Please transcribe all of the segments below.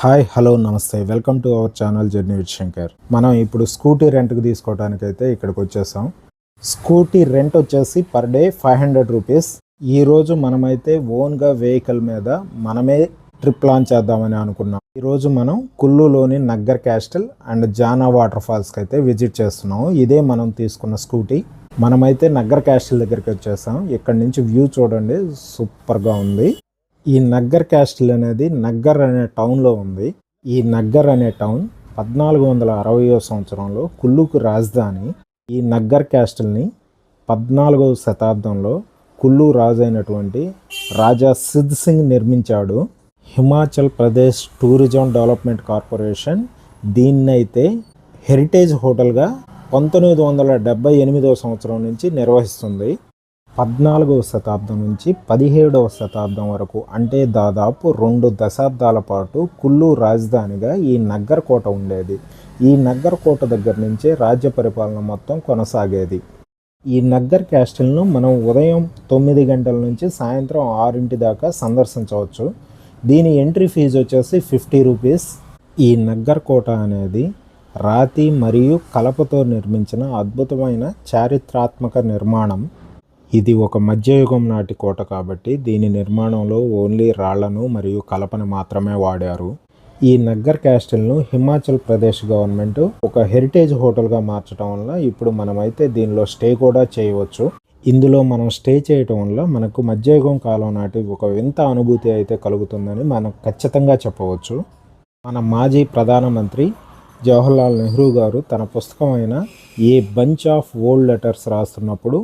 Hi hello నమస్తే. Welcome to our channel journey with Shankar. మనం ఇప్పుడు స్కూటీ రెంట్కి తీసుకోవడానికి అయితే ఇక్కడికి వచ్చేసాం. స్కూటీ రెంట్ వచ్చేసి per day five hundred rupees. ఈరోజు మనమైతే ఓన్గా వెహికల్ మీద మనమే ట్రిప్ ప్లాన్ చేద్దామని అనుకున్నాం. ఈరోజు మనం కుల్లులోని Naggar castle and Jana water ఫాల్స్కి అయితే విజిట్ చేస్తున్నాం. ఇదే మనం తీసుకున్న స్కూటీ. మనమైతే నగ్గర్ క్యాస్టల్ దగ్గరికి వచ్చేసాం. ఇక్కడ నుంచి వ్యూ చూడండి. సూపర్గా ఉంది. ఈ నగ్గర్ క్యాస్టిల్ అనేది నగ్గర్ అనే టౌన్లో ఉంది. ఈ నగ్గర్ అనే టౌన్ పద్నాలుగు వందల అరవయో సంవత్సరంలో కుల్లుకు రాజధాని. ఈ నగ్గర్ క్యాస్టిల్ని పద్నాలుగవ శతాబ్దంలో కుల్లు రాజు అయినటువంటి రాజా సిద్ సింగ్ నిర్మించాడు. Himachal Pradesh tourism development corporation దీన్నైతే heritage హోటల్గా పంతొమ్మిది వందల డెబ్బై ఎనిమిదవ సంవత్సరం నుంచి నిర్వహిస్తుంది. పద్నాలుగవ శతాబ్దం నుంచి పదిహేడవ శతాబ్దం వరకు అంటే దాదాపు రెండు దశాబ్దాల పాటు కుల్లు రాజధానిగా ఈ నగ్గర్ కోట ఉండేది. ఈ నగ్గర్ కోట దగ్గర నుంచే రాజ్య పరిపాలన మొత్తం కొనసాగేది. ఈ నగ్గర్ క్యాస్టిల్ను మనం ఉదయం తొమ్మిది గంటల నుంచి సాయంత్రం ఆరింటి దాకా సందర్శించవచ్చు. దీని ఎంట్రీ ఫీజు వచ్చేసి ఫిఫ్టీ రూపీస్. ఈ నగ్గర్ కోట అనేది రాతి మరియు కలపతో నిర్మించిన అద్భుతమైన చారిత్రాత్మక నిర్మాణం. ఇది ఒక మధ్యయుగం నాటి కోట కాబట్టి దీని నిర్మాణంలో ఓన్లీ రాళ్ళను మరియు కలపను మాత్రమే వాడారు. ఈ నగ్గర్ క్యాస్టిల్ను హిమాచల్ ప్రదేశ్ గవర్నమెంట్ ఒక హెరిటేజ్ హోటల్గా మార్చడం వల్ల ఇప్పుడు మనమైతే దీనిలో స్టే కూడా చేయవచ్చు. ఇందులో మనం స్టే చేయటం వల్ల మనకు మధ్యయుగం కాలం నాటి ఒక వింత అనుభూతి అయితే కలుగుతుందని మనం ఖచ్చితంగా చెప్పవచ్చు. మన మాజీ ప్రధానమంత్రి జవహర్లాల్ నెహ్రూ గారు తన పుస్తకమైన a bunch of old letters రాస్తున్నప్పుడు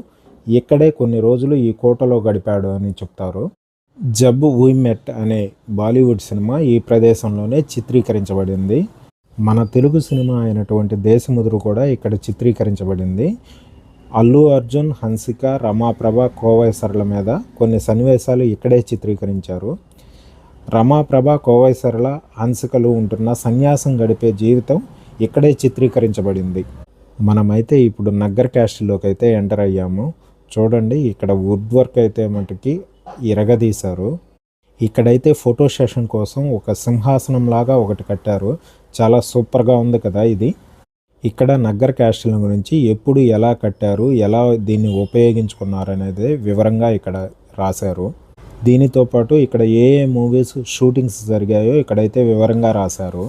ఇక్కడే కొన్ని రోజులు ఈ కోటలో గడిపాడు అని చెప్తారు. జబ్ వీ అనే బాలీవుడ్ సినిమా ఈ ప్రదేశంలోనే చిత్రీకరించబడింది. మన తెలుగు సినిమా అయినటువంటి దేశముదురు కూడా ఇక్కడ చిత్రీకరించబడింది. అల్లు అర్జున్ హన్సిక రమాప్రభ కోవైసర్ల మీద కొన్ని సన్నివేశాలు ఇక్కడే చిత్రీకరించారు. రమాప్రభ కోవైసరల హన్సికలు ఉంటున్న సన్యాసం గడిపే జీవితం ఇక్కడే చిత్రీకరించబడింది. మనమైతే ఇప్పుడు నగ్గర్ క్యాస్ట్లోకి అయితే ఎంటర్ అయ్యాము. చూడండి ఇక్కడ వుడ్ వర్క్ అయితే మటుకి ఇరగదీశారు. ఇక్కడైతే ఫోటో సెషన్ కోసం ఒక సింహాసనం లాగా ఒకటి కట్టారు. చాలా సూపర్గా ఉంది కదా ఇది. ఇక్కడ నగ్గర్ క్యాస్టిల్ గురించి ఎప్పుడు ఎలా కట్టారు ఎలా దీన్ని ఉపయోగించుకున్నారు అనేది వివరంగా ఇక్కడ రాశారు. దీనితో పాటు ఇక్కడ ఏ ఏ మూవీస్ షూటింగ్స్ జరిగాయో ఇక్కడైతే వివరంగా రాశారు.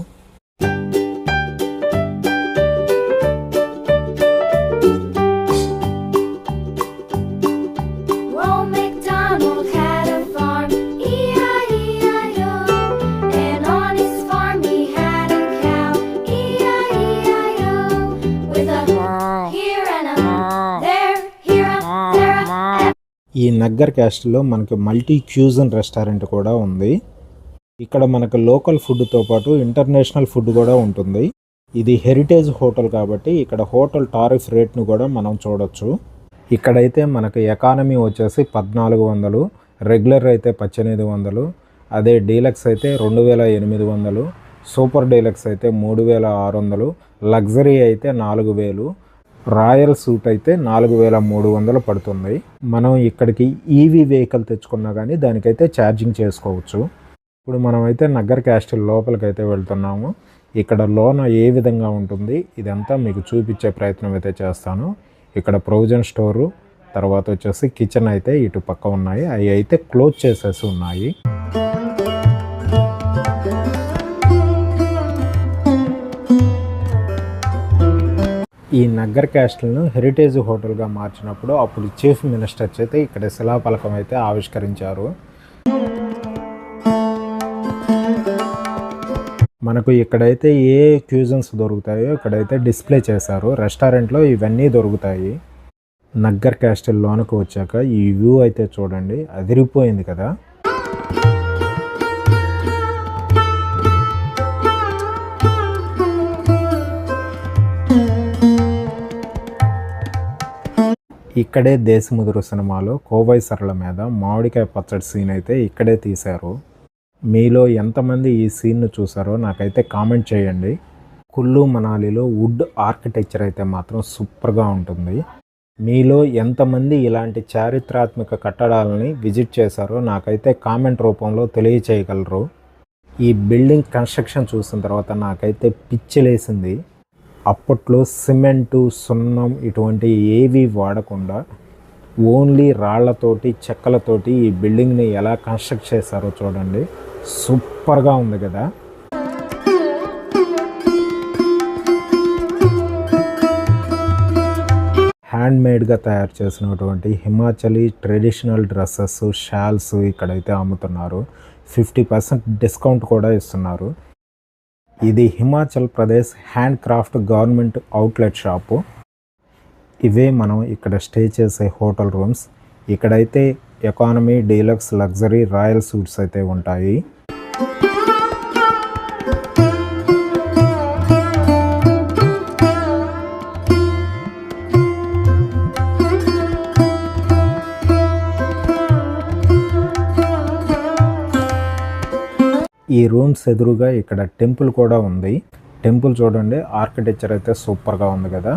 ఈ నగ్గర్ క్యాస్ట్లో మనకి మల్టీ క్యూజన్ రెస్టారెంట్ కూడా ఉంది. ఇక్కడ మనకు లోకల్ ఫుడ్తో పాటు ఇంటర్నేషనల్ ఫుడ్ కూడా ఉంటుంది. ఇది హెరిటేజ్ హోటల్ కాబట్టి ఇక్కడ హోటల్ టారిఫ్ రేట్ను కూడా మనం చూడొచ్చు. ఇక్కడైతే మనకు ఎకానమీ వచ్చేసి పద్నాలుగు వందలు రెగ్యులర్ అయితే పద్దెనిమిది వందలు అదే డీలక్స్ అయితే రెండు వేల ఎనిమిది వందలు సూపర్ డీలక్స్ అయితే మూడు వేల ఆరు వందలు లగ్జరీ అయితే నాలుగు వేలు రాయల్ సూట్ అయితే నాలుగు వేల మూడు వందలు పడుతుంది. మనం ఇక్కడికి ఈవీ వెహికల్ తెచ్చుకున్నా కానీ దానికైతే ఛార్జింగ్ చేసుకోవచ్చు. ఇప్పుడు మనమైతే నగర్ క్యాస్టిల్ లోపలికి అయితే వెళ్తున్నాము. ఇక్కడ లోన ఏ విధంగా ఉంటుంది ఇదంతా మీకు చూపించే ప్రయత్నం అయితే చేస్తాను. ఇక్కడ ప్రొవిజన్ స్టోరు తర్వాత వచ్చేసి కిచెన్ అయితే ఇటు పక్క ఉన్నాయి. అవి అయితే క్లోజ్ చేసేసి ఉన్నాయి. ఈ నగ్గర్ క్యాస్టిల్ను హెరిటేజ్ హోటల్గా మార్చినప్పుడు అప్పుడు చీఫ్ మినిస్టర్ చేత ఇక్కడ శిలాఫలకం అయితే ఆవిష్కరించారు. మనకు ఇక్కడైతే ఏ క్యూజన్స్ దొరుకుతాయో ఇక్కడైతే డిస్ప్లే చేశారు. రెస్టారెంట్లో ఇవన్నీ దొరుకుతాయి. నగ్గర్ క్యాస్టిల్ లోనకు వచ్చాక ఈ వ్యూ అయితే చూడండి అదిరిపోయింది కదా. ఇక్కడే దేశముదురు సినిమాలో కోవై సరళ మీద మామిడికాయ పచ్చడి సీన్ అయితే ఇక్కడే తీశారు. మీలో ఎంతమంది ఈ సీన్ను చూసారో నాకైతే కామెంట్ చేయండి. కుల్లు మనాలిలో వుడ్ ఆర్కిటెక్చర్ అయితే మాత్రం సూపర్గా ఉంటుంది. మీలో ఎంతమంది ఇలాంటి చారిత్రాత్మక కట్టడాలని విజిట్ చేశారో నాకైతే కామెంట్ రూపంలో తెలియచేయగలరు. ఈ బిల్డింగ్ కన్స్ట్రక్షన్ చూసిన తర్వాత నాకైతే పిచ్చిలేసింది అప్పట్లో సిమెంటు సున్నం ఇటువంటి ఏవి వాడకుండా ఓన్లీ రాళ్ళతోటి చెక్కలతోటి ఈ బిల్డింగ్ని ఎలా కన్స్ట్రక్ట్ చేశారో చూడండి. సూపర్గా ఉంది కదా. హ్యాండ్ మేడ్గా తయారు చేసినటువంటి హిమాచలీ ట్రెడిషనల్ డ్రెస్సెస్ షాల్స్ ఇక్కడైతే అమ్ముతున్నారు. ఫిఫ్టీ పర్సెంట్ డిస్కౌంట్ కూడా ఇస్తున్నారు. ఇది Himachal Pradesh hand craft government outlet shop. ఇవే మనం ఇక్కడ స్టే చేసే హోటల్ రూమ్స్. ఇక్కడైతే economy deluxe luxury royal suites అయితే ఉంటాయి. ఈ రూమ్స్ ఎదురుగా ఇక్కడ టెంపుల్ కూడా ఉంది. టెంపుల్ చూడండి ఆర్కిటెక్చర్ అయితే సూపర్గా ఉంది కదా.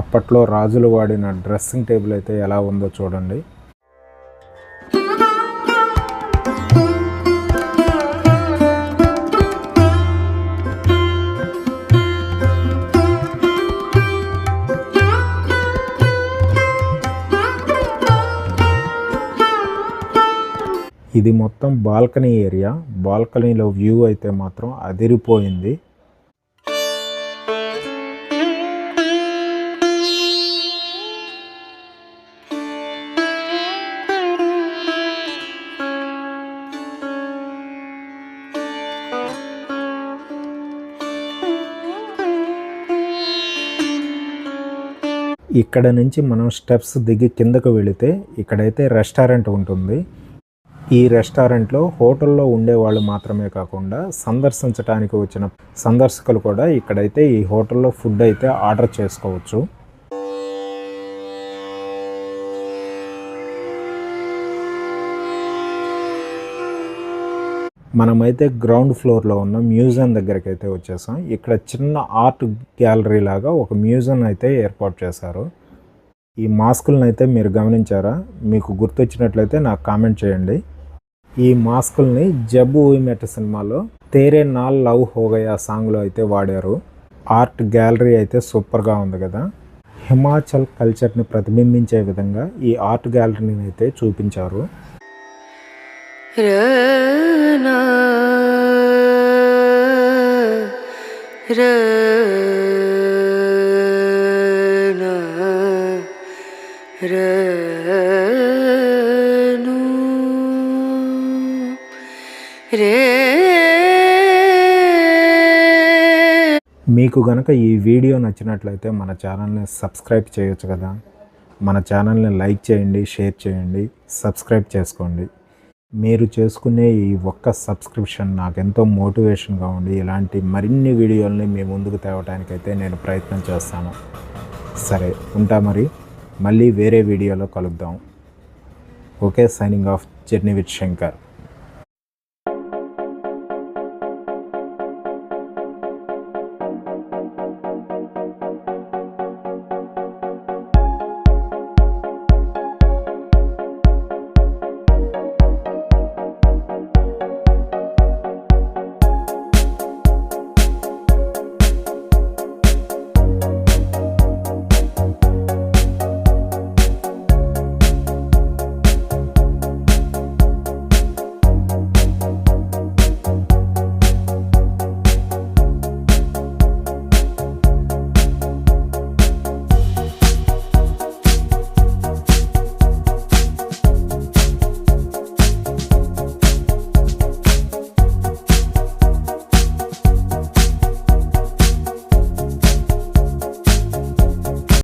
అప్పట్లో రాజులు వాడిన డ్రెస్సింగ్ టేబుల్ అయితే ఎలా ఉందో చూడండి. ఇది మొత్తం బాల్కనీ ఏరియా. బాల్కనీలో వ్యూ అయితే మాత్రం అదిరిపోయింది. ఇక్కడ నుంచి మనం స్టెప్స్ దిగి కిందకు వెళితే ఇక్కడైతే రెస్టారెంట్ ఉంటుంది. ఈ రెస్టారెంట్లో హోటల్లో ఉండేవాళ్ళు మాత్రమే కాకుండా సందర్శించడానికి వచ్చిన సందర్శకులు కూడా ఇక్కడైతే ఈ హోటల్లో ఫుడ్ అయితే ఆర్డర్ చేసుకోవచ్చు. మనమైతే గ్రౌండ్ ఫ్లోర్లో ఉన్న మ్యూజియం దగ్గరికి అయితే వచ్చేసాం. ఇక్కడ చిన్న ఆర్ట్ గ్యాలరీ లాగా ఒక మ్యూజియం అయితే ఏర్పాటు చేశారు. ఈ మాస్కులను అయితే మీరు గమనించారా? మీకు గుర్తొచ్చినట్లయితే నాకు కామెంట్ చేయండి. ఈ మాస్కుల్ని జబ్బు ఉయిమెట సినిమాలో తేరే నాల్ లవ్ హోగయా సాంగ్లో అయితే వాడారు. ఆర్ట్ గ్యాలరీ అయితే సూపర్గా ఉంది కదా. హిమాచల్ కల్చర్ని ప్రతిబింబించే విధంగా ఈ ఆర్ట్ గ్యాలరీని అయితే చూపించారు. రనా రే. మీకు గనక ఈ వీడియో నచ్చినట్లయితే మన ఛానల్ని సబ్స్క్రైబ్ చేయొచ్చు కదా. మన ఛానల్ని లైక్ చేయండి షేర్ చేయండి సబ్స్క్రైబ్ చేసుకోండి. మీరు చేసుకునే ఈ ఒక్క సబ్స్క్రిప్షన్ నాకు ఎంతో మోటివేషన్గా ఉండి ఇలాంటి మరిన్ని వీడియోల్ని మీ ముందుకు తేవటానికైతే నేను ప్రయత్నం చేస్తాను. సరే ఉంటా మరి. మళ్ళీ వేరే వీడియోలో కలుద్దాం. Okay signing off journey with Shankar.